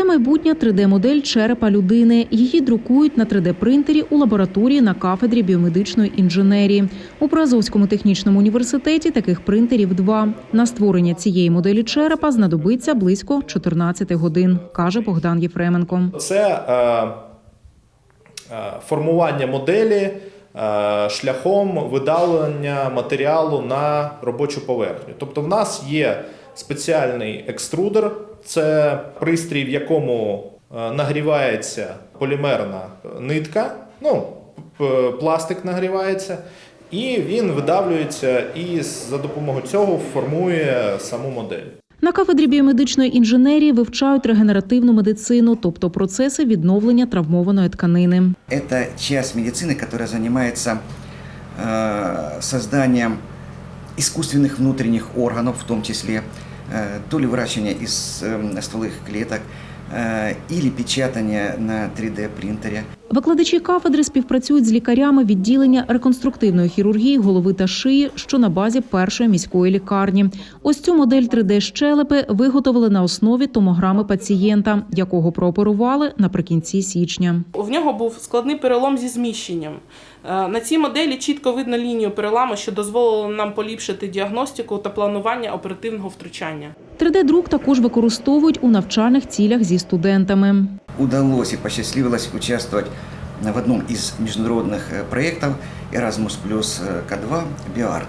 Це майбутня 3D-модель черепа людини. Її друкують на 3D-принтері у лабораторії на кафедрі біомедичної інженерії. У Приазовському технічному університеті таких принтерів два. На створення цієї моделі черепа знадобиться близько 14 годин, каже Богдан Єфременко. Це е, е, формування моделі е, шляхом видалення матеріалу на робочу поверхню. Тобто, в нас є спеціальний екструдер, це пристрій, в якому е, нагрівається полімерна нитка, ну, п- пластик нагрівається. І він видавлюється і за допомогою цього формує саму модель. На кафедрі біомедичної інженерії вивчають регенеративну медицину, тобто процеси відновлення травмованої тканини. Это часть медицины, которая занимается э, созданием искусственных внутренних органов, в том числе э, то ли выращивание из э, стволовых клеток э, или печатание на 3D принтере. Викладачі кафедри співпрацюють з лікарями відділення реконструктивної хірургії голови та шиї, що на базі першої міської лікарні. Ось цю модель 3D щелепи виготовили на основі томограми пацієнта, якого прооперували наприкінці січня. В нього був складний перелом зі зміщенням. Е, На цій моделі чітко видно лінію переламу, що дозволило нам поліпшити діагностику та планування оперативного втручання. 3D-друк також використовують у навчальних цілях зі студентами. Удалось и посчастливилось участвовать в одном из международных э, проектов Erasmus плюс К2 BioArt.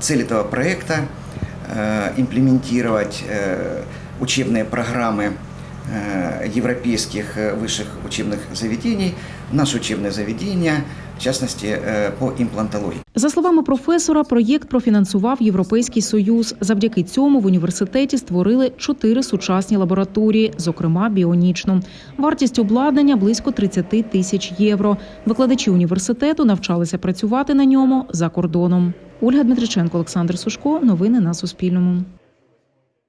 Цель этого проекта э, имплементировать э, учебные программы э, европейских э, высших учебных заведений в наше учебное заведение, в частности э, по имплантологии. За словами професора, проєкт профінансував Європейський Союз. Завдяки цьому в університеті створили чотири сучасні лабораторії, зокрема біонічну. Вартість обладнання близько 30 тисяч євро. Викладачі університету навчалися працювати на ньому за кордоном. Ольга Дмитриченко, Олександр Сушко. Новини на Суспільному.